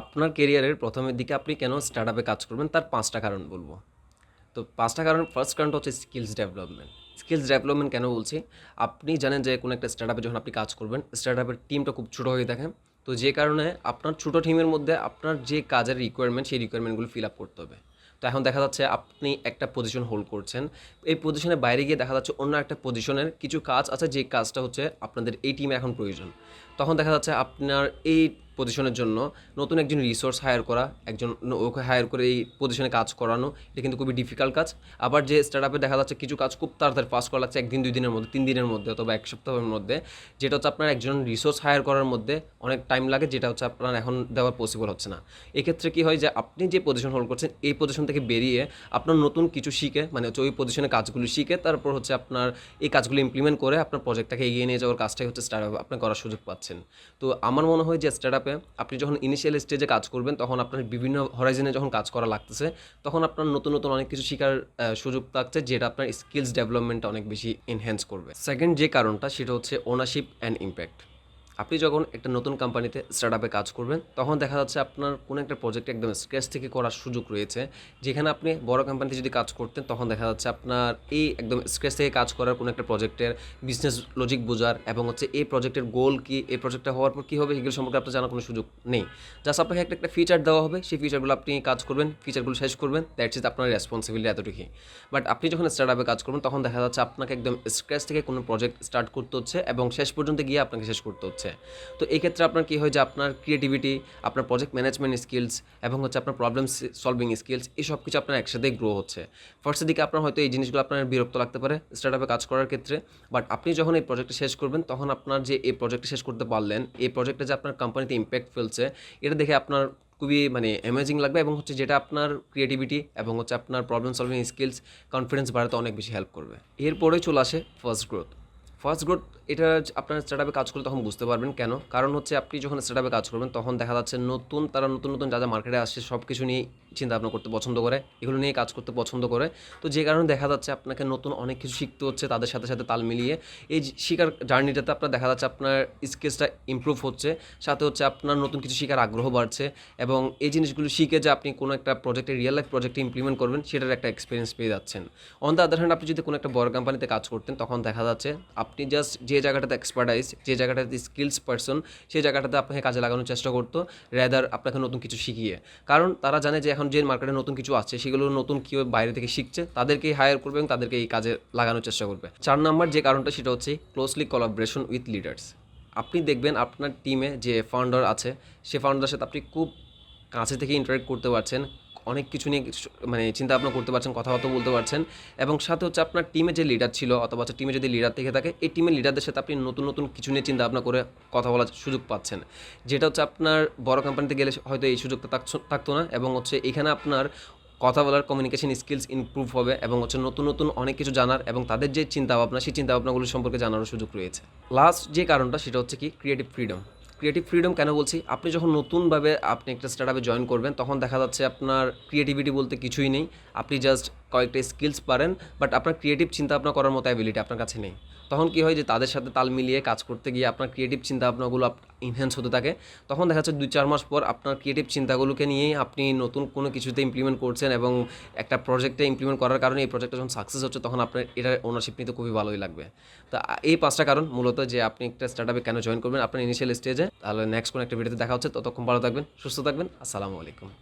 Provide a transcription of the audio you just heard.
আপনার কেরিয়ারের প্রথমের দিকে আপনি কেন স্টার্ট আপে কাজ করবেন? তার পাঁচটা কারণ বলব। তো পাঁচটা কারণ ফার্স্ট কারণটা হচ্ছে স্কিলস ডেভেলপমেন্ট স্কিলস ডেভেলপমেন্ট কেন বলছি? আপনি জানেন যে কোনো একটা স্টার্ট আপে যখন আপনি কাজ করবেন স্টার্ট আপের টিমটা খুব ছোটো হয়ে থাকে। তো যে কারণে আপনার ছোটো টিমের মধ্যে আপনার যে কাজের রিকোয়ারমেন্ট সেই রিকোয়ারমেন্টগুলো ফিল আপ করতে হবে। তো এখন দেখা যাচ্ছে আপনি একটা পজিশন হোল্ড করছেন। এই পজিশনের বাইরে গিয়ে দেখা যাচ্ছে অন্য একটা পজিশনের কিছু কাজ আছে, যে কাজটা হচ্ছে আপনাদের এই টিমে এখন প্রয়োজন। তখন দেখা যাচ্ছে আপনার এই পজিশনের জন্য নতুন একজন রিসোর্স হায়ার করা, একজন ওকে হায়ার করে এই পজিশনে কাজ করানো, এটা কিন্তু খুবই ডিফিকাল্ট কাজ। আবার যে স্টার্ট আপে দেখা যাচ্ছে কিছু কাজ খুব তাড়াতাড়ি পাস করা লাগছে একদিন, দুই দিনের মধ্যে, তিন দিনের মধ্যে অথবা এক সপ্তাহের মধ্যে, যেটা হচ্ছে আপনার একজন রিসোর্স হায়ার করার মধ্যে অনেক টাইম লাগে, যেটা হচ্ছে আপনার এখন দেওয়া পসিবল হচ্ছে না। এক্ষেত্রে কী হয় যে আপনি যে পজিশন হোল্ড করছেন, এই পজিশন থেকে বেরিয়ে আপনার নতুন কিছু শিখে মানে হচ্ছে ওই পজিশনে কাজগুলো শিখে, তারপর হচ্ছে আপনার এই কাজগুলো ইমপ্লিমেন্ট করে আপনার প্রজেক্টটাকে এগিয়ে নিয়ে যাওয়ার কাজটাই হচ্ছে স্টার্ট আপ আপনি করার সুযোগ পাচ্ছেন। তো আমার মনে হয় যে স্টার্ট আপে আপনি যখন ইনিশিয়াল স্টেজে কাজ করবেন, তখন আপনার বিভিন্ন হরাইজনে যখন কাজ করা লাগতেছে, তখন আপনার নতুন নতুন অনেক কিছু শেখার সুযোগ থাকছে, যেটা আপনার স্কিলস ডেভেলপমেন্টটা অনেক বেশি এনহ্যান্স করবে। সেকেন্ড যে কারণটা, সেটা হচ্ছে ওনারশিপ অ্যান্ড ইম্প্যাক্ট আপনি যখন একটা নতুন কোম্পানিতে স্টার্ট আপে কাজ করবেন, তখন দেখা যাচ্ছে আপনার কোনো একটা প্রজেক্ট একদম স্ক্র্যাচ থেকে করার সুযোগ রয়েছে। যেখানে আপনি বড় কোম্পানিতে যদি কাজ করতেন, তখন দেখা যাচ্ছে আপনার এই একদম স্ক্র্যাচ থেকে কাজ করার কোনো একটা প্রজেক্টের বিজনেস লজিক বোঝার এবং হচ্ছে এই প্রজেক্টের গোল কি, এই প্রজেক্টটা হওয়ার পর কী হবে এগুলো সম্পর্কে আপনার জানার কোনো সুযোগ নেই। জাস্ট আপনাকে একটা একটা ফিচার দেওয়া হবে, সেই ফিচারগুলো আপনি কাজ করবেন ফিচারগুলো শেষ করবেন দ্যাটস ইজ আপনার রেসপন্সিবিলিটি এতটুকুই। বাট আপনি যখন স্টার্ট আপে কাজ করবেন, তখন দেখা যাচ্ছে আপনাকে একদম স্ক্র্যাচ থেকে কোনো প্রজেক্ট স্টার্ট করতে হচ্ছে এবং শেষ পর্যন্ত গিয়ে আপনাকে শেষ করতে হচ্ছে। তো এই ক্ষেত্রে আপনার কী হয় যে আপনার ক্রিয়েটিভিটি আপনার প্রজেক্ট ম্যানেজমেন্ট স্কিলস এবং হচ্ছে আপনার প্রবলেম সলভিং স্কিলস এই সব কিছু আপনার একসাথেই গ্রো হচ্ছে। ফার্স্টের দিকে আপনার হয়তো এই জিনিসগুলো আপনার বিরক্ত লাগতে পারে স্টার্ট আপে কাজ করার ক্ষেত্রে বাট আপনি যখন এই প্রজেক্টটা শেষ করবেন, তখন আপনার যে এই প্রজেক্টটা শেষ করতে পারলেন, এই প্রজেক্টটা যে আপনার কোম্পানিতে ইম্প্যাক্ট ফেলছে, এটা দেখে আপনার খুবই মানে অ্যামেজিং লাগবে এবং হচ্ছে যেটা আপনার ক্রিয়েটিভিটি এবং হচ্ছে আপনার প্রবলেম সলভিং স্কিলস কনফিডেন্স বাড়াতে অনেক বেশি হেল্প করবে। এরপরে চলে আসে ফার্স্ট গ্রোথ ফার্স্ট গ্রোথ এটা আপনার স্টার্টআপে কাজ করলে তখন বুঝতে পারবেন কেন। কারণ হচ্ছে আপনি যখন স্টার্টআপে কাজ করবেন, তখন দেখা যাচ্ছে নতুন, তারা নতুন নতুন যা যা মার্কেটে আসছে সব কিছু নিয়ে চিন্তা ভাবনা করতে পছন্দ করে, এগুলো নিয়ে কাজ করতে পছন্দ করে। তো যে কারণে দেখা যাচ্ছে আপনাকে নতুন অনেক কিছু শিখতে হচ্ছে, তাদের সাথে সাথে তাল মিলিয়ে। এই শিকার জার্নিটাতে আপনার দেখা যাচ্ছে আপনার স্কিলসটা ইমপ্রুভ হচ্ছে, সাথে হচ্ছে আপনার নতুন কিছু শিখার আগ্রহ বাড়ছে এবং এই জিনিসগুলো শিখে যে আপনি কোনো একটা প্রজেক্টে রিয়েল লাইফ প্রজেক্টে ইমপ্লিমেন্ট করবেন, সেটার একটা এক্সপিরিয়েন্স পেয়ে যাচ্ছেন। অন দ্য আদার হ্যান্ড আপনি যদি কোনো একটা বড় কোম্পানিতে কাজ করতেন, তখন দেখা যাচ্ছে আপনি জাস্ট যে জায়গাটাতে এক্সপার্টাইজ যে জায়গাটাতে স্কিলস পার্সন সেই জায়গাটাতে আপনাকে কাজে লাগানোর চেষ্টা করতো রেদার আপনাকে নতুন কিছু শিখিয়ে। কারণ তারা জানে যে এখন যে মার্কেটে নতুন কিছু আছে সেগুলো নতুন কেউ বাইরে থেকে শিখছে তাদেরকেই হায়ার করবে এবং তাদেরকে এই কাজে লাগানোর চেষ্টা করবে। চার নাম্বার যে কারণটা, সেটা হচ্ছে ক্লোজলি কোলাবরেশন উইথ লিডার্স আপনি দেখবেন আপনার টিমে যে ফাউন্ডার আছে, সে ফাউন্ডারের সাথে আপনি খুব কাছে থেকে ইন্টারেক্ট করতে পারছেন অনেক কিছু নিয়ে মানে চিন্তা ভাবনা করতে পারছেন কথাবার্তা বলতে পারছেন এবং সাথে হচ্ছে আপনার টিমে যে লিডার ছিল অথবা হচ্ছে টিমে যদি লিডার থেকে থাকে, এই টিমের লিডারদের সাথে আপনি নতুন নতুন কিছু নিয়ে চিন্তা ভাবনা করে কথা বলার সুযোগ পাচ্ছেন। যেটা হচ্ছে আপনার বড় কোম্পানিতে গেলে হয়তো এই সুযোগটা থাকতো না এবং হচ্ছে এখানে আপনার কথা বলার কমিউনিকেশন স্কিলস ইমপ্রুভ হবে এবং হচ্ছে নতুন নতুন অনেক কিছু জানার এবং তাদের যে চিন্তা ভাবনা সেই চিন্তা ভাবনাগুলো সম্পর্কে জানারও সুযোগ রয়েছে। লাস্ট যে কারণটা, সেটা হচ্ছে কি ক্রিয়েটিভ ফ্রিডম ক্রিয়েটিভ ফ্রিডম কেন বলছি? আপনি যখন নতুনভাবে আপনি একটা স্টার্ট জয়েন করবেন, তখন দেখা যাচ্ছে আপনার ক্রিয়েটিভিটি বলতে কিছুই নেই। আপনি জাস্ট কয়েকটা স্কিলস পারেন বাট আপনার ক্রিয়েটিভ চিন্তা ভাবনা করার মতো অ্যাবিলিটি আপনার কাছে নেই। তখন কি হয় যে তাদের সাথে তাল মিলিয়ে কাজ করতে গিয়ে আপনার ক্রিয়েটিভ চিন্তা ভাবনাগুলো ইনহ্যান্স হতে থাকে। তখন দেখা যাচ্ছে দুই চার মাস পর আপনার ক্রিয়েটিভ চিন্তাগুলোকে নিয়েই আপনি নতুন কোনো কিছুতে ইমপ্লিমেন্ট করছেন এবং একটা প্রজেক্টে ইমপ্লিমেন্ট করার কারণে এই প্রজেক্টটা যখন সাকসেস হচ্ছে, তখন আপনার এটার ওনারশিপ নিতে খুবই ভালোই লাগবে। তা এই পাঁচটা কারণ মূলত যে আপনি একটা স্টার্ট আপে কেন জয়েন করবেন, আপনার ইনিশিয়াল স্টেজে তাহলে নেক্সট কোনো একটা ভিডিওতে দেখা হচ্ছে, ততক্ষণ ভালো থাকবেন, সুস্থ থাকবেন, আসসালামু আলাইকুম।